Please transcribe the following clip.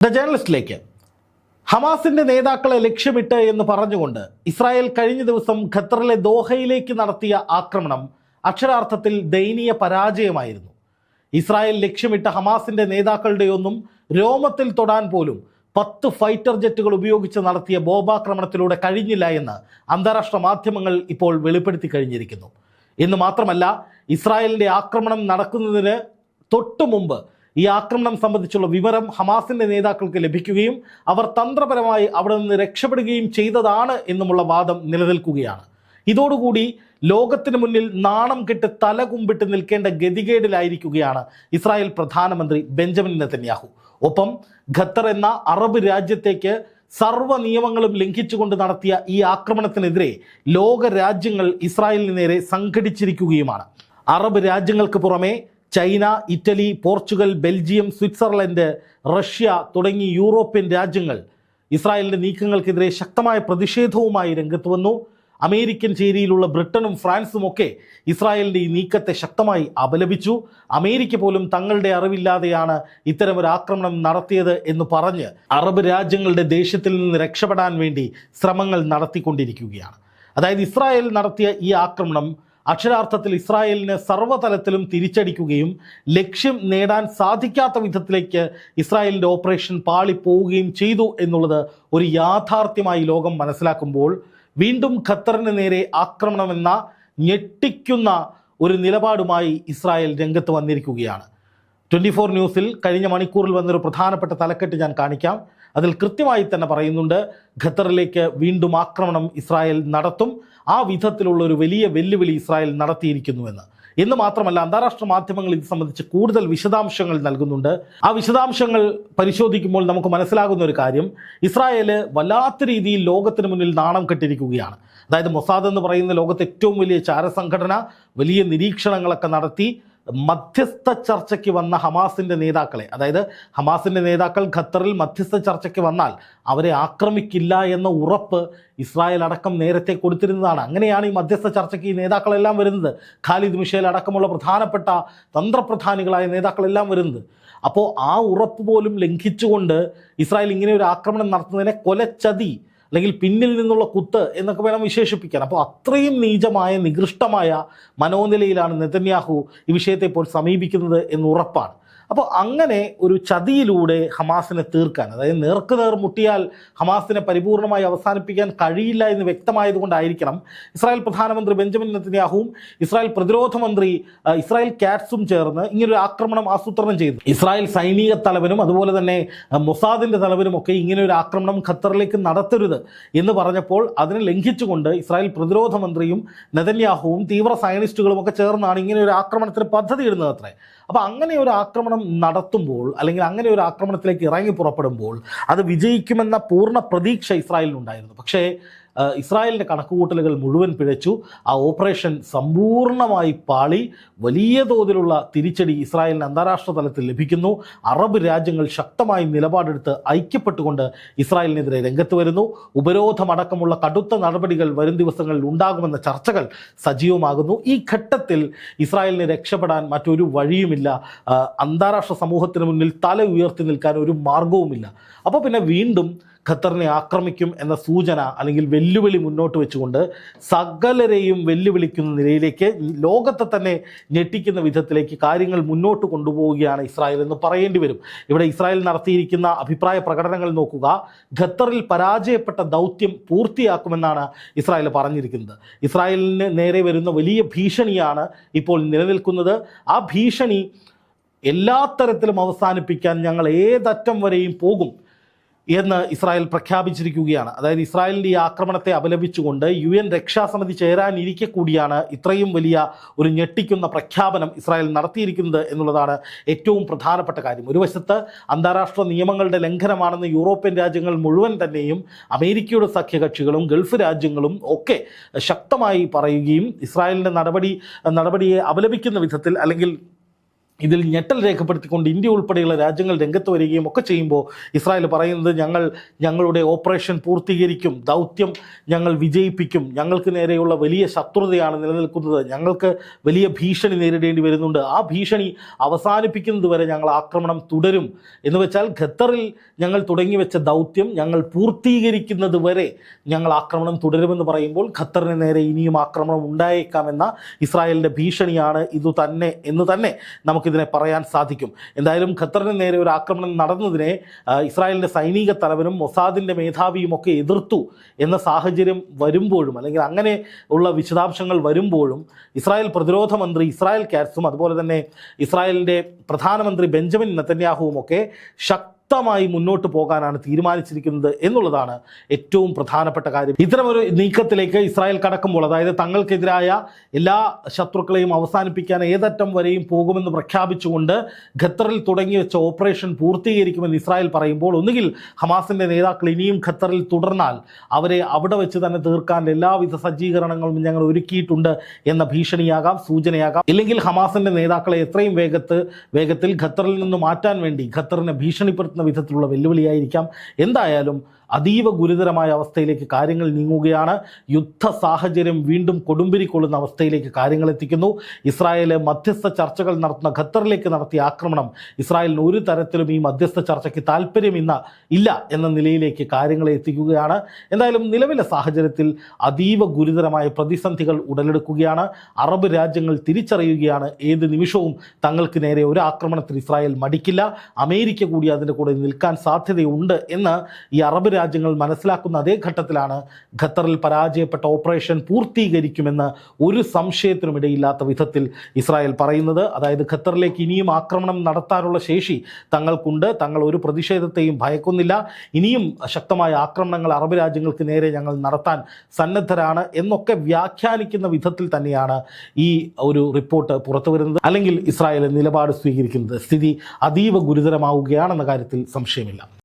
The ജേർണലിസ്റ്റിലേക്ക്. ഹമാസിന്റെ നേതാക്കളെ ലക്ഷ്യമിട്ട് എന്ന് പറഞ്ഞുകൊണ്ട് ഇസ്രായേൽ കഴിഞ്ഞ ദിവസം ഖത്തറിലെ ദോഹയിലേക്ക് നടത്തിയ ആക്രമണം അക്ഷരാർത്ഥത്തിൽ ദയനീയ പരാജയമായിരുന്നു. ഇസ്രായേൽ ലക്ഷ്യമിട്ട ഹമാസിന്റെ നേതാക്കളുടെയൊന്നും രോമത്തിൽ തൊടാൻ പോലും പത്ത് ഫൈറ്റർ ജെറ്റുകൾ ഉപയോഗിച്ച് നടത്തിയ ബോംബാക്രമണത്തിലൂടെ കഴിഞ്ഞില്ല എന്ന് അന്താരാഷ്ട്ര മാധ്യമങ്ങൾ ഇപ്പോൾ വെളിപ്പെടുത്തി കഴിഞ്ഞിരിക്കുന്നു. എന്ന് മാത്രമല്ല ഇസ്രായേലിന്റെ ആക്രമണം നടക്കുന്നതിന് തൊട്ടു മുമ്പ് ഈ ആക്രമണം സംബന്ധിച്ചുള്ള വിവരം ഹമാസിന്റെ നേതാക്കൾക്ക് ലഭിക്കുകയും അവർ തന്ത്രപരമായി അവിടെ നിന്ന് രക്ഷപ്പെടുകയും ചെയ്തതാണ് എന്നുമുള്ള വാദം നിലനിൽക്കുകയാണ്. ഇതോടുകൂടി ലോകത്തിന് മുന്നിൽ നാണം കെട്ട് തല കുമ്പിട്ട് നിൽക്കേണ്ട ഗതികേടിലായിരിക്കുകയാണ് ഇസ്രായേൽ പ്രധാനമന്ത്രി ബെഞ്ചമിൻ നെതന്യാഹു. ഒപ്പം ഖത്തർ എന്ന അറബ് രാജ്യത്തേക്ക് സർവ നിയമങ്ങളും ലംഘിച്ചുകൊണ്ട് നടത്തിയ ഈ ആക്രമണത്തിനെതിരെ ലോക രാജ്യങ്ങൾ ഇസ്രായേലിന് നേരെ സംഘടിച്ചിരിക്കുകയുമാണ്. അറബ് രാജ്യങ്ങൾക്ക് പുറമെ China Italy Portugal Belgium Switzerland Russia തുടങ്ങി യൂറോപ്യൻ രാജ്യങ്ങൾ ഇസ്രായേലിന്റെ നീക്കങ്ങൾക്കെതിരെ ശക്തമായ പ്രതിഷേധവുമായി രംഗത്ത് വന്നു. അമേരിക്കൻ ചേരിയിലുള്ള ബ്രിട്ടനും ഫ്രാൻസും ഒക്കെ ഇസ്രായേലിന്റെ ഈ നീക്കത്തെ ശക്തമായി അപലപിച്ചു. അമേരിക്ക പോലും തങ്ങളുടെ അറിവില്ലാതെയാണ് ഇത്തരമൊരു ആക്രമണം നടത്തിയത് എന്ന് പറഞ്ഞ് അറബ് രാജ്യങ്ങളുടെ ദേഷ്യത്തിൽ നിന്ന് രക്ഷപ്പെടാൻ വേണ്ടി ശ്രമങ്ങൾ നടത്തിക്കൊണ്ടിരിക്കുകയാണ്. അതായത് ഇസ്രായേൽ നടത്തിയ ഈ ആക്രമണം അക്ഷരാർത്ഥത്തിൽ ഇസ്രായേലിന് സർവതലത്തിലും തിരിച്ചടിക്കുകയും ലക്ഷ്യം നേടാൻ സാധിക്കാത്ത വിധത്തിലേക്ക് ഇസ്രായേലിന്റെ ഓപ്പറേഷൻ പാളിപ്പോവുകയും ചെയ്തു എന്നുള്ളത് ഒരു യാഥാർത്ഥ്യമായി ലോകം മനസ്സിലാക്കുമ്പോൾ വീണ്ടും ഖത്തറിന് നേരെ ആക്രമണമെന്ന ഞെട്ടിക്കുന്ന ഒരു നിലപാടുമായി ഇസ്രായേൽ രംഗത്ത് വന്നിരിക്കുകയാണ്. ട്വന്റി ഫോർ ന്യൂസിൽ കഴിഞ്ഞ മണിക്കൂറിൽ വന്നൊരു പ്രധാനപ്പെട്ട തലക്കെട്ട് ഞാൻ കാണിക്കാം. അതിൽ കൃത്യമായി തന്നെ പറയുന്നുണ്ട് ഖത്തറിലേക്ക് വീണ്ടും ആക്രമണം ഇസ്രായേൽ നടത്തും ആ വിധത്തിലുള്ള ഒരു വലിയ വെല്ലുവിളി ഇസ്രായേൽ നടത്തിയിരിക്കുന്നുവെന്ന്. എന്ന് മാത്രമല്ല അന്താരാഷ്ട്ര മാധ്യമങ്ങൾ ഇത് സംബന്ധിച്ച് കൂടുതൽ വിശദാംശങ്ങൾ നൽകുന്നുണ്ട്. ആ വിശദാംശങ്ങൾ പരിശോധിക്കുമ്പോൾ നമുക്ക് മനസ്സിലാകുന്ന ഒരു കാര്യം ഇസ്രായേൽ വല്ലാത്ത രീതിയിൽ ലോകത്തിന് മുന്നിൽ നാണം കെട്ടിരിക്കുകയാണ്. അതായത് മൊസാദ് എന്ന് പറയുന്ന ലോകത്തെ ഏറ്റവും വലിയ ചാരസംഘടന വലിയ നിരീക്ഷണങ്ങളൊക്കെ നടത്തി മധ്യസ്ഥ ചർച്ചയ്ക്ക് വന്ന ഹമാസിന്റെ നേതാക്കളെ അതായത് ഹമാസിന്റെ നേതാക്കൾ ഖത്തറിൽ മധ്യസ്ഥ ചർച്ചയ്ക്ക് വന്നാൽ അവരെ ആക്രമിക്കില്ല എന്ന ഉറപ്പ് ഇസ്രായേൽ അടക്കം നേരത്തെ കൊടുത്തിരുന്നതാണ്. അങ്ങനെയാണ് ഈ മധ്യസ്ഥ ചർച്ചയ്ക്ക് ഈ നേതാക്കളെല്ലാം വരുന്നത്. ഖാലിദ് മിഷേൽ അടക്കമുള്ള പ്രധാനപ്പെട്ട തന്ത്രപ്രധാനികളായ നേതാക്കളെല്ലാം വരുന്നത്. അപ്പോൾ ആ ഉറപ്പ് പോലും ലംഘിച്ചുകൊണ്ട് ഇസ്രായേൽ ഇങ്ങനെ ഒരു ആക്രമണം നടത്തുന്നതിനെ കൊലച്ചതി അല്ലെങ്കിൽ പിന്നിൽ നിന്നുള്ള കുത്ത് എന്നൊക്കെ വേണം വിശേഷിപ്പിക്കാൻ. അപ്പോൾ അത്രയും നീചമായ നികൃഷ്ടമായ മനോനിലയിലാണ് നെതന്യാഹു ഈ വിഷയത്തെ ഇപ്പോൾ സമീപിക്കുന്നത് എന്ന് ഉറപ്പാണ്. അപ്പോൾ അങ്ങനെ ഒരു ചതിയിലൂടെ ഹമാസിനെ തീർക്കാൻ അതായത് നേർക്ക് നേർ മുട്ടിയാൽ ഹമാസിനെ പരിപൂർണമായി അവസാനിപ്പിക്കാൻ കഴിയില്ല എന്ന് വ്യക്തമായതുകൊണ്ടായിരിക്കണം ഇസ്രായേൽ പ്രധാനമന്ത്രി ബെഞ്ചമിൻ നെത്തന്യാഹുവും ഇസ്രായേൽ പ്രതിരോധ മന്ത്രി ഇസ്രായേൽ കാറ്റ്സും ചേർന്ന് ഇങ്ങനൊരു ആക്രമണം ആസൂത്രണം ചെയ്തു. ഇസ്രായേൽ സൈനിക തലവനും അതുപോലെ തന്നെ മൊസാദിന്റെ തലവനും ഒക്കെ ഇങ്ങനെ ഒരു ആക്രമണം ഖത്തറിലേക്ക് നടത്തരുത് എന്ന് പറഞ്ഞപ്പോൾ അതിനെ ലംഘിച്ചുകൊണ്ട് ഇസ്രായേൽ പ്രതിരോധ മന്ത്രിയും നെതന്യാഹുവും തീവ്ര സയനിസ്റ്റുകളും ഒക്കെ ചേർന്നാണ് ഇങ്ങനെ ഒരു ആക്രമണത്തിന് പദ്ധതി ഇടുന്നത് അത്രേ. അപ്പോൾ അങ്ങനെ ഒരു ആക്രമണം നടത്തുമ്പോൾ അല്ലെങ്കിൽ അങ്ങനെ ഒരു ആക്രമണത്തിലേക്ക് ഇറങ്ങി പുറപ്പെടുമ്പോൾ അത് വിജയിക്കുമെന്ന പൂർണ പ്രതീക്ഷ ഇസ്രായേലിനുണ്ടായിരുന്നു. പക്ഷേ ഇസ്രായേലിന്റെ കണക്കുകൂട്ടലുകൾ മുഴുവൻ പിഴച്ചു. ആ ഓപ്പറേഷൻ സമ്പൂർണമായി പാളി. വലിയ തോതിലുള്ള തിരിച്ചടി ഇസ്രായേലിന് അന്താരാഷ്ട്ര തലത്തിൽ ലഭിക്കുന്നു. അറബ് രാജ്യങ്ങൾ ശക്തമായി നിലപാടെടുത്ത് ഐക്യപ്പെട്ടുകൊണ്ട് ഇസ്രായേലിനെതിരെ രംഗത്ത് വരുന്നു. ഉപരോധമടക്കമുള്ള കടുത്ത നടപടികൾ വരും ദിവസങ്ങളിൽ ഉണ്ടാകുമെന്ന ചർച്ചകൾ സജീവമാകുന്നു. ഈ ഘട്ടത്തിൽ ഇസ്രായേലിനെ രക്ഷപ്പെടാൻ മറ്റൊരു വഴിയുമില്ല. അന്താരാഷ്ട്ര സമൂഹത്തിന് മുന്നിൽ തല ഉയർത്തി നിൽക്കാൻ ഒരു മാർഗവുമില്ല. അപ്പോൾ പിന്നെ വീണ്ടും ഖത്തറിനെ ആക്രമിക്കും എന്ന സൂചന അല്ലെങ്കിൽ വെല്ലുവിളി മുന്നോട്ട് വെച്ചുകൊണ്ട് സകലരെയും വെല്ലുവിളിക്കുന്ന നിലയിലേക്ക് ലോകത്തെ തന്നെ ഞെട്ടിക്കുന്ന വിധത്തിലേക്ക് കാര്യങ്ങൾ മുന്നോട്ട് കൊണ്ടുപോവുകയാണ് ഇസ്രായേൽ എന്ന് പറയേണ്ടി വരും. ഇവിടെ ഇസ്രായേൽ നടത്തിയിരിക്കുന്ന അഭിപ്രായ പ്രകടനങ്ങൾ നോക്കുക. ഖത്തറിൽ പരാജയപ്പെട്ട ദൗത്യം പൂർത്തിയാക്കുമെന്നാണ് ഇസ്രായേൽ പറഞ്ഞിരിക്കുന്നത്. ഇസ്രായേലിന് നേരെ വരുന്ന വലിയ ഭീഷണിയാണ് ഇപ്പോൾ നിലനിൽക്കുന്നത്. ആ ഭീഷണി എല്ലാ തരത്തിലും അവസാനിപ്പിക്കാൻ ഞങ്ങൾ ഏതറ്റം വരെയും പോകും. എന്ന് ഇസ്രായേൽ പ്രഖ്യാപിച്ചിരിക്കുകയാണ്. അതായത് ഇസ്രായേലിന്റെ ഈ ആക്രമണത്തെ അപലപിച്ചുകൊണ്ട് യു എൻ രക്ഷാസമിതി ചേരാനിരിക്കെ കൂടിയാണ് ഇത്രയും വലിയ ഒരു ഞെട്ടിക്കുന്ന പ്രഖ്യാപനം ഇസ്രായേൽ നടത്തിയിരിക്കുന്നത് എന്നുള്ളതാണ് ഏറ്റവും പ്രധാനപ്പെട്ട കാര്യം. ഒരു വശത്ത് അന്താരാഷ്ട്ര നിയമങ്ങളുടെ ലംഘനമാണെന്ന് യൂറോപ്യൻ രാജ്യങ്ങൾ മുഴുവൻ തന്നെയും അമേരിക്കയുടെ സഖ്യകക്ഷികളും ഗൾഫ് രാജ്യങ്ങളും ഒക്കെ ശക്തമായി പറയുകയും ഇസ്രായേലിന്റെ നടപടി നടപടിയെ അപലപിക്കുന്ന വിധത്തിൽ അല്ലെങ്കിൽ ഇതിൽ ഞെട്ടൽ രേഖപ്പെടുത്തിക്കൊണ്ട് ഇന്ത്യ ഉൾപ്പെടെയുള്ള രാജ്യങ്ങൾ രംഗത്ത് വരികയും ഒക്കെ ചെയ്യുമ്പോൾ ഇസ്രായേൽ പറയുന്നത് ഞങ്ങൾ ഞങ്ങളുടെ ഓപ്പറേഷൻ പൂർത്തീകരിക്കും ദൗത്യം ഞങ്ങൾ വിജയിപ്പിക്കും ഞങ്ങൾക്ക് നേരെയുള്ള വലിയ ശത്രുതയാണ് നിലനിൽക്കുന്നത് ഞങ്ങൾക്ക് വലിയ ഭീഷണി നേരിടേണ്ടി വരുന്നുണ്ട്. ആ ഭീഷണി അവസാനിപ്പിക്കുന്നത് വരെ ഞങ്ങൾ ആക്രമണം തുടരും. എന്ന് വെച്ചാൽ ഖത്തറിൽ ഞങ്ങൾ തുടങ്ങി വെച്ച ദൗത്യം ഞങ്ങൾ പൂർത്തീകരിക്കുന്നത് വരെ ഞങ്ങൾ ആക്രമണം തുടരുമെന്ന് പറയുമ്പോൾ ഖത്തറിന് നേരെ ഇനിയും ആക്രമണം ഉണ്ടായേക്കാമെന്ന ഇസ്രായേലിന്റെ ഭീഷണിയാണ് ഇതു തന്നെ എന്ന് തന്നെ നമുക്കിതിനെ പറയാൻ സാധിക്കും. എന്തായാലും ഖത്തറിന് നേരെ ഒരു ആക്രമണം നടന്നതിനെ ഇസ്രായേലിന്റെ സൈനിക തലവനും മൊസാദിന്റെ മേധാവിയും ഒക്കെ എതിർത്തു എന്ന സാഹചര്യം വരുമ്പോഴും അല്ലെങ്കിൽ അങ്ങനെ ഉള്ള വിശദാംശങ്ങൾ വരുമ്പോഴും ഇസ്രായേൽ പ്രതിരോധ മന്ത്രി ഇസ്രായേൽ കാറ്റ്സും അതുപോലെ തന്നെ ഇസ്രായേലിന്റെ പ്രധാനമന്ത്രി ബെഞ്ചമിൻ നെത്തന്യാഹുവും ഒക്കെ ശക്തമായി മുന്നോട്ട് പോകാനാണ് തീരുമാനിച്ചിരിക്കുന്നത് എന്നുള്ളതാണ് ഏറ്റവും പ്രധാനപ്പെട്ട കാര്യം. ഇത്തരമൊരു നീക്കത്തിലേക്ക് ഇസ്രായേൽ കടക്കുമ്പോൾ അതായത് തങ്ങൾക്കെതിരായ എല്ലാ ശത്രുക്കളെയും അവസാനിപ്പിക്കാൻ ഏതറ്റം വരെയും പോകുമെന്ന് പ്രഖ്യാപിച്ചുകൊണ്ട് ഖത്തറിൽ തുടങ്ങി വെച്ച ഓപ്പറേഷൻ പൂർത്തീകരിക്കുമെന്ന് ഇസ്രായേൽ പറയുമ്പോൾ ഒന്നുകിൽ ഹമാസിന്റെ നേതാക്കൾ ഇനിയും ഖത്തറിൽ തുടർന്നാൽ അവരെ അവിടെ വെച്ച് തന്നെ തീർക്കാൻ എല്ലാവിധ സജ്ജീകരണങ്ങളും ഞങ്ങൾ ഒരുക്കിയിട്ടുണ്ട് എന്ന ഭീഷണിയാകാം സൂചനയാകാം. ഇല്ലെങ്കിൽ ഹമാസിന്റെ നേതാക്കളെ എത്രയും വേഗത്ത് വേഗത്തിൽ ഖത്തറിൽ നിന്ന് മാറ്റാൻ വേണ്ടി ഖത്തറിനെ ഭീഷണിപ്പെടുത്തുന്ന വിധത്തിലുള്ള വെല്ലുവിളിയായിരിക്കാം. എന്തായാലും അതീവ ഗുരുതരമായ അവസ്ഥയിലേക്ക് കാര്യങ്ങൾ നീങ്ങുകയാണ്. യുദ്ധ സാഹചര്യം വീണ്ടും കൊടുമ്പിരി കൊള്ളുന്ന അവസ്ഥയിലേക്ക് കാര്യങ്ങൾ എത്തിക്കുന്നു. ഇസ്രായേൽ മധ്യസ്ഥ ചർച്ചകൾ നടത്തുന്ന ഖത്തറിലേക്ക് നടത്തിയ ആക്രമണം ഇസ്രായേലിന് ഒരു തരത്തിലും ഈ മധ്യസ്ഥ ചർച്ചയ്ക്ക് താല്പര്യം ഇന്ന ഇല്ല എന്ന നിലയിലേക്ക് കാര്യങ്ങളെ എത്തിക്കുകയാണ്. എന്തായാലും നിലവിലെ സാഹചര്യത്തിൽ അതീവ ഗുരുതരമായ പ്രതിസന്ധികൾ ഉടലെടുക്കുകയാണ്. അറബ് രാജ്യങ്ങൾ തിരിച്ചറിയുകയാണ്. ഏത് നിമിഷവും തങ്ങൾക്ക് നേരെ ഒരു ആക്രമണത്തിൽ ഇസ്രായേൽ മടിക്കില്ല. അമേരിക്ക കൂടി അതിന്റെ കൂടെ നിൽക്കാൻ സാധ്യതയുണ്ട് എന്ന് ഈ അറബ് രാജ്യങ്ങൾ മനസ്സിലാക്കുന്ന അതേ ഘട്ടത്തിലാണ് ഖത്തറിൽ പരാജയപ്പെട്ട ഓപ്പറേഷൻ പൂർത്തീകരിക്കുമെന്ന് ഒരു സംശയത്തിനും ഇടയില്ലാത്ത വിധത്തിൽ ഇസ്രായേൽ പറയുന്നത്. അതായത് ഖത്തറിലേക്ക് ഇനിയും ആക്രമണം നടത്താനുള്ള ശേഷി തങ്ങൾക്കുണ്ട്. തങ്ങൾ ഒരു പ്രതിഷേധത്തെയും ഭയക്കുന്നില്ല. ഇനിയും ശക്തമായ ആക്രമണങ്ങൾ അറബ് രാജ്യങ്ങൾക്ക് നേരെ ഞങ്ങൾ നടത്താൻ സന്നദ്ധരാണ് എന്നൊക്കെ വ്യാഖ്യാനിക്കുന്ന വിധത്തിൽ തന്നെയാണ് ഈ ഒരു റിപ്പോർട്ട് പുറത്തു വരുന്നത്. അല്ലെങ്കിൽ ഇസ്രായേൽ നിലപാട് സ്വീകരിക്കുന്നത് സ്ഥിതി അതീവ ഗുരുതരമാവുകയാണെന്ന കാര്യത്തിൽ സംശയമില്ല.